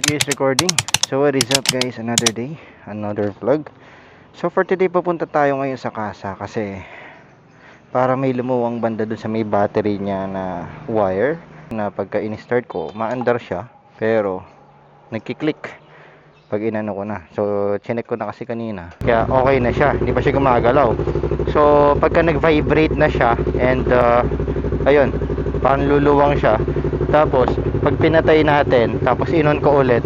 Alright guys, recording. So what is up guys? Another day, another vlog. So for today papunta tayo ngayon sa casa kasi para may lumuwang banda dun sa may battery niya na wire na pagka in-start ko, maandar siya pero nagki-click pag inano ko na. So chinek ko na kasi kanina. Kaya okay na siya, hindi pa siya gumagalaw. So pagka nag-vibrate na siya and uh, ayun, parang luluwang siya. Tapos pag pinatay natin, tapos inon ko ulit,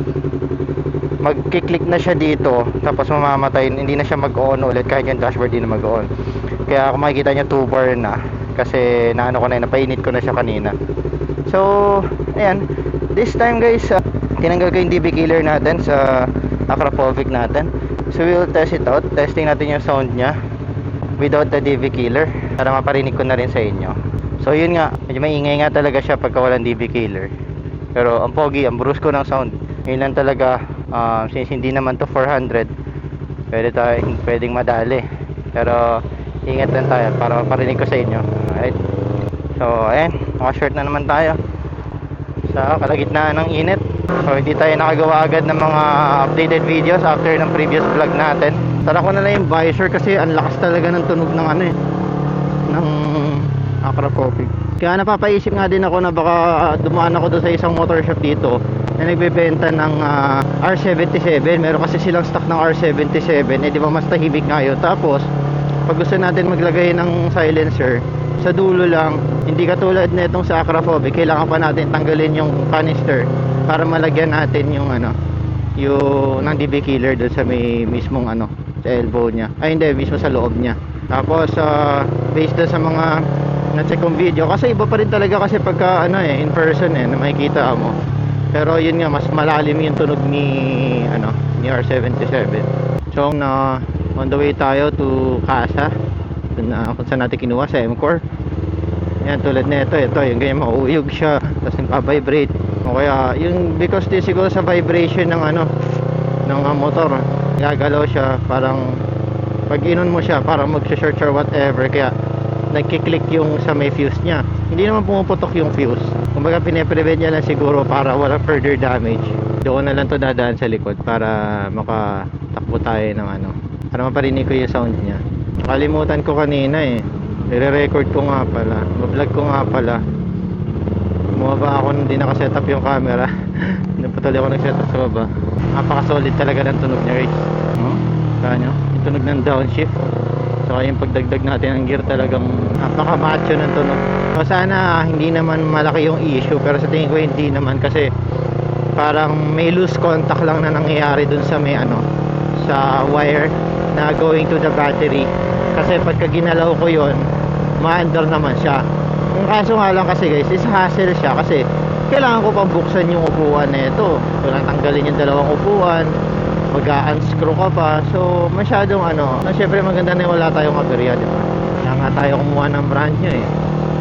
magki-click na siya dito, tapos mamamatay, hindi na siya mag-on ulit kahit yung dashboard di na mag-on. Kaya kung makikita niya 2 bar na, kasi naano ko na napainit ko na siya kanina. So, ayan, this time guys, uh, tinanggal ko yung DB killer natin sa Akrapovic natin. So, we will test it out. Testing natin yung sound niya without the DB killer para maparinig ko na rin sa inyo. So, yun nga, medyo maingay nga talaga siya pagka walang DB killer. Pero ang pogi, ang brusko ng sound. Yun lang talaga, um, since hindi naman to 400, pwede tayo, pwedeng madali. Pero, ingat lang tayo para maparinig ko sa inyo. Alright? So, ayan, mga-short na naman tayo sa kalagitnaan ng init. So, hindi tayo nakagawa agad ng mga updated videos after ng previous vlog natin. Tara ko na lang yung visor kasi ang lakas talaga ng tunog ng ano eh, ng Coffee. Kaya napapaisip nga din ako na baka dumaan ako doon sa isang motor shop dito na nagbebenta ng ah, R77. Meron kasi silang stock ng R77. Eh di ba mas tahimik nga yun. Tapos, pag gusto natin maglagay ng silencer, sa dulo lang, hindi katulad nitong sa Acraphobic, kailangan pa natin tanggalin yung canister para malagyan natin yung ano, yung ng DB killer doon sa may mismong ano, sa elbow niya. Ay hindi, mismo sa loob niya. Tapos uh, based sa mga na-check kong video kasi iba pa rin talaga kasi pagka ano eh in person eh na makikita mo. Pero yun nga mas malalim yung tunog ni ano ni R77. So na on the way tayo to Casa dun na kung saan natin kinuha sa M-Core. Yan tulad nito, ito yung ganyan mauuyog siya tapos nagpa-vibrate. O kaya yung because din siguro sa vibration ng ano ng uh, motor gagalaw siya parang pag inon mo siya parang mag-short or whatever kaya nagki-click yung sa may fuse niya. Hindi naman pumuputok yung fuse. Kumbaga pine-prevent niya lang siguro para wala further damage. Doon na lang to dadaan sa likod para makatakbo tayo ng ano para maparinig ko yung sound niya. Kalimutan ko kanina eh. Nire-record ko nga pala. Vlog ko nga pala. Bumaba ako nung di nakasetup yung camera? Napatuloy ako nag-setup sa baba. Napaka-solid talaga ng tunog niya guys. Hmm? kanya yung tunog ng downshift saka yung pagdagdag natin ng gear talagang napaka-macho ng tunog so sana hindi naman malaki yung issue pero sa tingin ko hindi naman kasi parang may loose contact lang na nangyayari dun sa may ano sa wire na going to the battery. Kasi pagka ginalaw ko yon ma-under naman siya. Ang kaso nga lang kasi guys is hassle siya kasi kailangan ko pang buksan yung upuan na ito. Kailangan tanggalin yung dalawang upuan mag unscrew ka pa. So masyadong ano na syempre maganda na wala tayong aberya di ba? Kaya nga tayo kumuha ng brand nyo eh.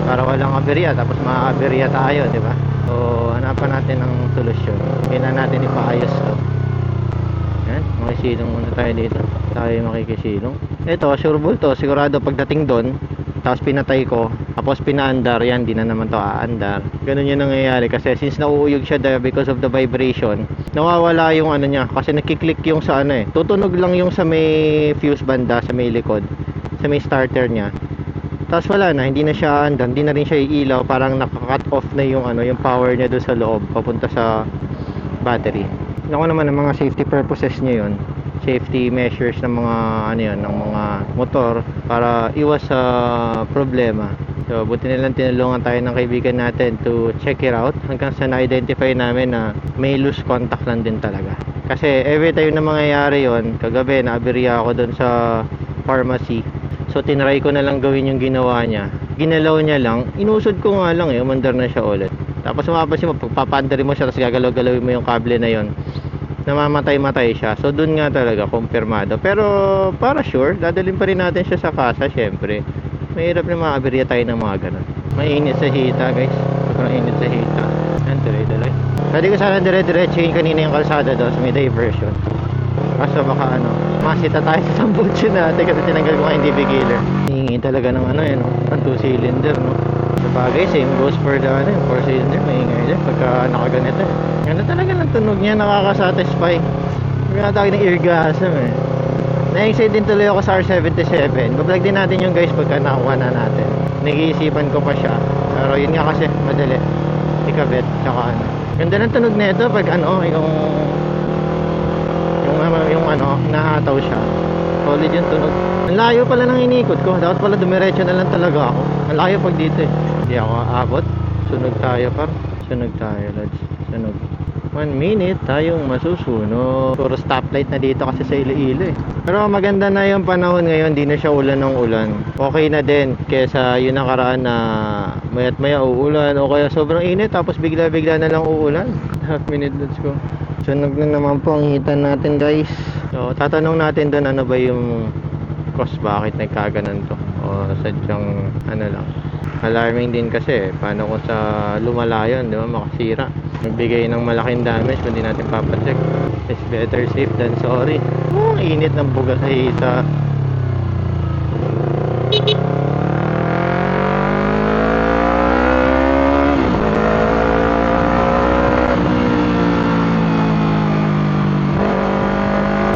Para walang aberya tapos ma-aberya tayo di ba? So hanapan natin ng solusyon. Kailangan natin ipaayos to. Yan makisilong muna tayo dito. Tayo makikisilong. Ito sure bull to. Sigurado pagdating doon tapos pinatay ko. Tapos pinaandar yan di na naman to aandar. Ganun yung nangyayari kasi since nauuyog siya dahil because of the vibration nawawala yung ano niya. Kasi nakiklik yung sa ano eh. Tutunog lang yung sa may fuse banda sa may likod sa may starter niya. Tapos wala na hindi na siya andar hindi na rin siya iilaw. Parang naka-cut off na yung ano yung power niya doon sa loob papunta sa battery. Ako naman ng mga safety purposes niya yun safety measures ng mga ano yun, ng mga motor para iwas sa problema. So buti na lang tinulungan tayo ng kaibigan natin to check it out hanggang sa na-identify namin na may loose contact lang din talaga. Kasi every time na mangyayari yon kagabi naaberya ako doon sa pharmacy. So tinry ko na lang gawin yung ginawa niya. Ginalaw niya lang, inusod ko nga lang eh, umandar na siya ulit. Tapos mapapansin mo, pagpapandarin mo siya, tapos gagalaw-galawin mo yung kable na yon namamatay-matay siya. So doon nga talaga kumpirmado. Pero para sure, dadalhin pa rin natin siya sa kasa syempre. Mahirap na makabirya tayo ng mga ganun. Mainit sa hita guys. Sobrang init sa hita. Yan, tuloy-tuloy. Pwede ko sana dire-diretsuhin kanina yung kalsada doon sa may diversion. Kaso baka ano, masita tayo sa tambutso natin kasi tinanggal ko nga yung DB killer. Hingi talaga ng ano yun, ng 2 cylinder no. Sa bagay, same goes for the ano, 4 cylinder, maingay din pagka nakaganito eh. Ganda talaga ng tunog niya, nakaka-satisfy. Nga tawag ng eargasm eh. Na-excite din tuloy ako sa R77. Bablog din natin yung guys pagka nakuha na natin. Nag-iisipan ko pa siya. Pero yun nga kasi, madali. Ikabit, tsaka ano. Ganda ng tunog nito pag ano, yung... Yung, yung ano, nahataw siya. Solid yung tunog. Ang layo pala ng inikot ko. Dapat pala dumiretso na lang talaga ako. Ang layo pag dito eh. Hindi ako aabot. Sunog tayo par. Sunog tayo, lads. Sunog. One minute tayong masusunog. Puro stoplight na dito kasi sa Iloilo eh. Pero maganda na yung panahon ngayon, di na siya ulan ng ulan. Okay na din kesa yun nakaraan na mayat maya uulan o kaya sobrang init tapos bigla-bigla na lang uulan. Half minute let's go. Sunog na naman po ang hitan natin guys. So tatanong natin doon ano ba yung cause bakit nagkaganan to o sadyang ano lang alarming din kasi paano kung sa lumala yun di ba makasira? Magbigay ng malaking damage kung di natin papacheck. It's better safe than sorry. Oh, init ng buga sa hita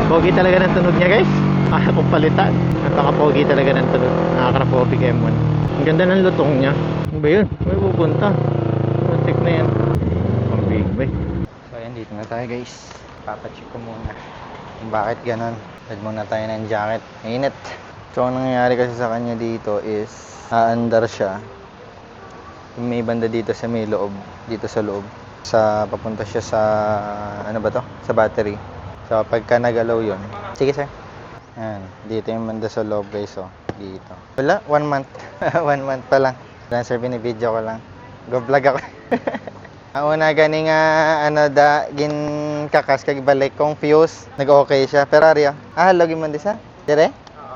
Pogi talaga ng tunog niya guys. Kaya kong palitan. Napaka-pogi talaga ng tunog. Nakakarapopic M1. Ang ganda ng lutong niya. Ano ba yun? May pupunta. Check na yan. Ang big. So ayan, dito na tayo guys. Papacheck ko muna. Bakit ganon. Add muna tayo ng jacket. Init. So ang nangyayari kasi sa kanya dito is aandar siya. May banda dito sa may loob. Dito sa loob. Sa papunta siya sa ano ba to? Sa battery. So, pagka nagalaw yun. Sige, sir. Ayan. Dito yung manda sa loob, guys, oh. Dito. Wala, one month. one month pa lang. Lang, sir, binibidyo ko lang. Go vlog ako. Ang una gani nga, ano da, gin kakas kag balik kong fuse. Nag-okay siya. Pero ariya. Ah, login man di sa? Dire? Oo,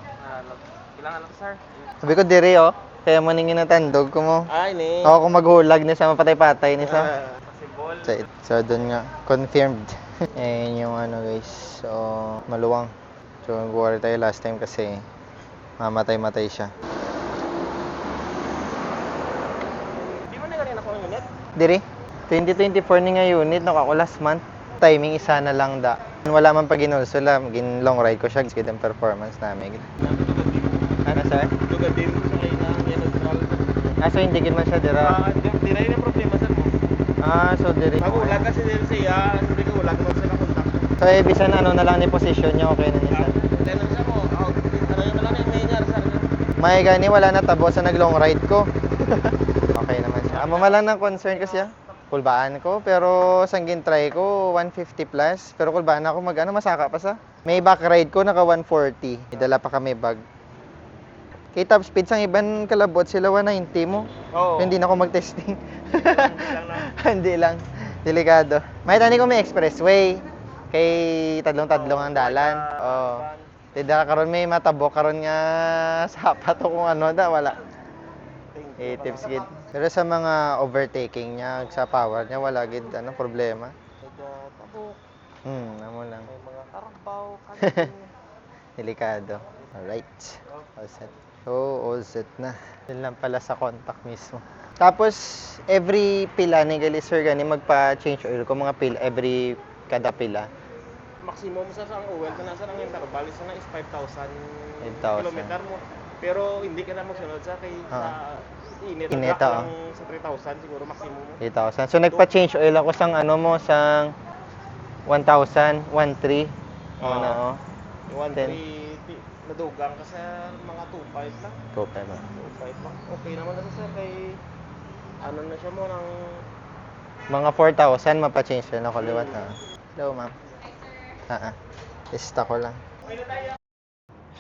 kailangan lang sir. Sabi ko, dire, oh. Kaya mo ningin na tandog ko mo. Ay, ni. Ako kung maghulag ni sa mapatay-patay ni sa. Possible. So, it- so doon nga, confirmed. Ayan yung ano guys, so maluwang. So nag-worry tayo last time kasi mamatay-matay siya. Di mo na ako ng unit? Diri, 2024 ni nga unit, nako last month. Timing isa na lang da. Wala man pa ginulsula, gin long ride ko siya, gid ang performance namin. Ano sir? Tugad din sa lane na yan. Ah, so hindi gid man siya dira. Ah, di di na problema sir mo. Ah, so diri. Pag ulag kasi din siya, hindi ka ulag mo sa. So ibig sabihin ano na lang ni position niya, okay na niya sir. Lang nangyayari sir. May gani wala na tabo sa nag-long ride ko. okay naman siya. Amo malang ng concern kasi ah. Kulbaan ko pero sanggin try ko 150 plus pero kulbaan ako mag ano masaka pa sa. May back ride ko naka 140. May dala pa kami bag. Kay top speed sang iban kalabot sila 190 mo. Oo. Hindi na ako mag-testing. lang. Hindi lang. Delikado. May tani ko may expressway. Kay tadlong-tadlong ang dalan. Oo. Tidak karon may matabo karon nga sapat o kung ano da wala. Eh, tips gid. Pero sa mga overtaking niya, sa power niya, wala gid ano problema. Tabok, Hmm, amo lang. may mga karabaw. Delikado. Alright. All set. So, all set na. Yun lang pala sa contact mismo. Tapos, every pila ni gali sir gani magpa-change oil ko mga pila every kada pila. Maximum sa ang oil ka na sa ang interval isa na is 5,000 5,000. kilometer mo. Pero hindi ka na magsunod sa kay sa init. Init, Init oo. sa 3,000 siguro maximum mo. 8,000. So, nagpa-change oil ako sang ano mo, sang 1,000, 1,3. Oo. Ano, oh. Yung Then- 1,300 ti- nadugang ka sa mga 2,500 lang. 2,500 ba? 2,500 lang. Okay naman na sir kay ano na siya mo ng Mga 4,000, mapa-change oil ako liwat ha. Hello, ma'am. Ah, ah. Ko lang.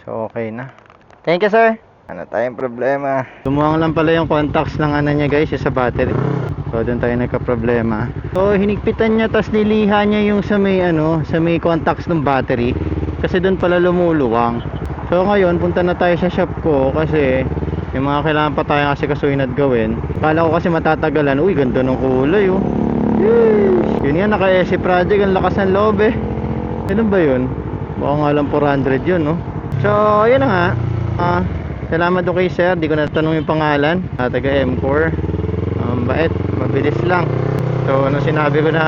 So, okay na. Thank you, sir. Ano tayong problema? Lumuwang lang pala yung contacts ng ano niya guys, yung sa battery. So, doon tayo nagka-problema. So, hinigpitan niya, tas niliha niya yung sa may ano, sa may contacts ng battery. Kasi doon pala lumuluwang. So, ngayon, punta na tayo sa shop ko kasi may mga kailangan pa tayo kasi kasuhin at gawin. Kala ko kasi matatagalan. Uy, ganda ng kulay, oh. Yeesh. Yun nga, naka-SC project. Ang lakas ng loob, eh. Ano ba yun? Baka nga lang 400 yun, no? So, yun na nga. Ah, salamat do kay sir. Di ko natanong yung pangalan. Ah, taga M4. Um, bait. Mabilis lang. So, nung sinabi ko na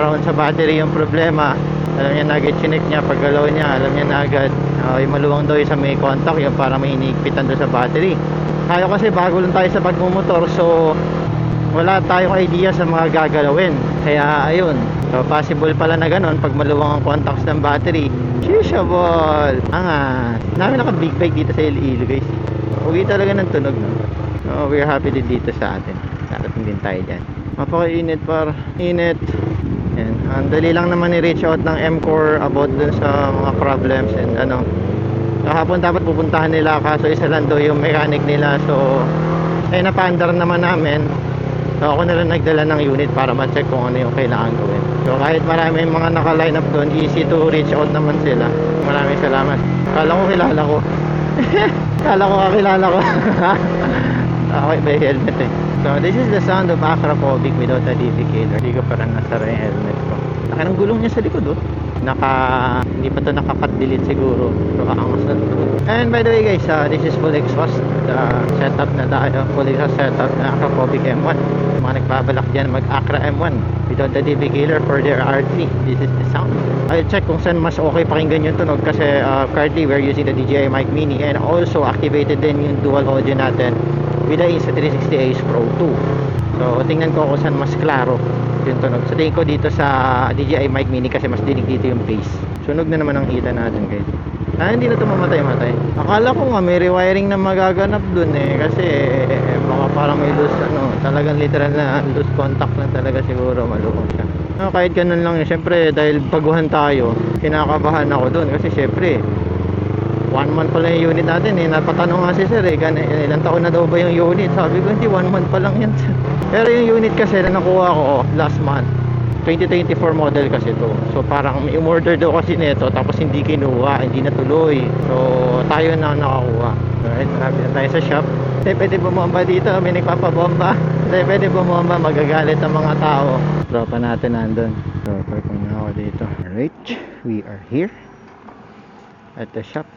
around sa battery yung problema, alam niya na agad chinek niya, pag galaw niya, alam niya na agad. Uh, yung maluwang daw yung sa may contact, yung para may hinihigpitan doon sa battery. Tayo kasi bago lang tayo sa pagmumotor, so wala tayong idea sa mga gagalawin. Kaya ayun, so possible pala na ganun pag maluwang ang contacts ng battery. Shishabol! Angas! Namin naka big bike dito sa Iloilo guys. Uwi talaga ng tunog no. So, we're happy din dito sa atin. Darating din tayo dyan. Mapaka-init par. Init. Yan. Ang dali lang naman i-reach out ng M-Core about dun sa mga problems and ano. Kahapon dapat pupuntahan nila kaso isa lang daw yung mechanic nila. So, eh napaandar naman namin. So, ako na lang nagdala ng unit para ma-check kung ano yung kailangan gawin. So, kahit marami yung mga naka-line up doon, easy to reach out naman sila. Maraming salamat. Kala ko kilala ko. Kala ko kakilala ko. okay, may helmet eh. So, this is the sound of acropovic without a defecator. Hindi ko parang nasara yung helmet ko. Laki ng gulong niya sa likod oh. Naka, hindi pa to nakakat delete siguro. So, aangas na to. And by the way guys, uh, this is full exhaust. Uh, setup na tayo. Full exhaust setup na acropovic M1. Yung mga nagbabalak dyan mag-Acra M1 without the defecator for their R3. This is the sound. I'll check kung saan mas okay pakinggan yung tunog kasi uh, currently we're using the DJI Mic Mini and also activated din yung dual audio natin with the Insta360 Ace Pro 2. So, tingnan ko kung saan mas klaro yung tunog. So, tingin ko dito sa DJI Mic Mini kasi mas dinig dito yung bass. Sunog na naman ang hita natin guys. Ah, hindi na ito mamatay-matay. Akala ko nga may rewiring na magaganap dun eh. Kasi eh, baka parang may loose, ano, talagang literal na loose contact lang talaga siguro. Malukong siya. No, kahit ganun lang yun. Siyempre, dahil baguhan tayo, kinakabahan ako dun. Kasi siyempre, one month pa lang yung unit natin eh. Napatanong nga si sir eh, gan- ilang taon na daw ba yung unit? Sabi ko, hindi, one month pa lang yan. Pero yung unit kasi na nakuha ko oh, last month, 2024 model kasi to. So parang may umorder daw kasi nito tapos hindi kinuha, hindi natuloy. So tayo na nakakuha. Alright, marami na tayo sa shop. Hindi pwede bumomba dito, may nagpapabomba. Hindi pwede bumomba, magagalit ang mga tao. Tropa natin nandun. So parking na ako dito. Alright, we are here at the shop.